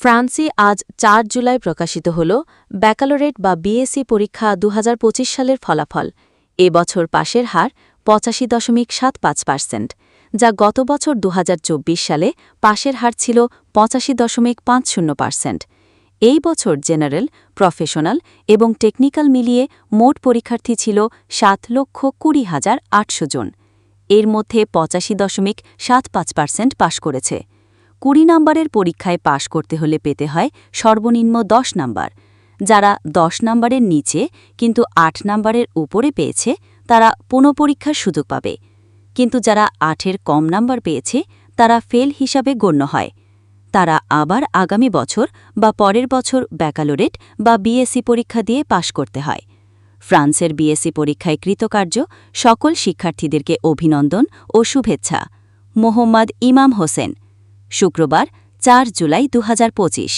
ফ্রান্সে আজ চার জুলাই প্রকাশিত হল ব্যাকালোরেট বা বিএসসি পরীক্ষা দু হাজার পঁচিশ সালের ফলাফল। এ বছর পাশের হার পঁচাশি দশমিক সাত পাঁচ পার্সেন্ট, যা গত বছর দু হাজার চব্বিশ সালে পাশের হার ছিল পঁচাশি দশমিক পাঁচ শূন্য পার্সেন্ট। এই বছর জেনারেল, প্রফেশনাল এবং টেকনিক্যাল মিলিয়ে মোট পরীক্ষার্থী ছিল সাত লক্ষ কুড়ি হাজার আটশো জন। এর মধ্যে পঁচাশি দশমিক সাত পাঁচ পার্সেন্ট পাশ করেছে। কুড়ি নম্বরের পরীক্ষায় পাশ করতে হলে পেতে হয় সর্বনিম্ন দশ নাম্বার। যারা দশ নম্বরের নিচে কিন্তু আট নম্বরের উপরে পেয়েছে, তারা পুনঃপরীক্ষার সুযোগ পাবে। কিন্তু যারা আটের কম নাম্বার পেয়েছে, তারা ফেল হিসাবে গণ্য হয়। তারা আবার আগামী বছর বা পরের বছর ব্যাকালোরেট বা বিএসসি পরীক্ষা দিয়ে পাশ করতে হয়। ফ্রান্সের বিএসসি পরীক্ষায় কৃতকার্য সকল শিক্ষার্থীদেরকে অভিনন্দন ও শুভেচ্ছা। মোহাম্মদ ইমাম হোসেন। শুক্রবার চার জুলাই দু হাজার পঁচিশ।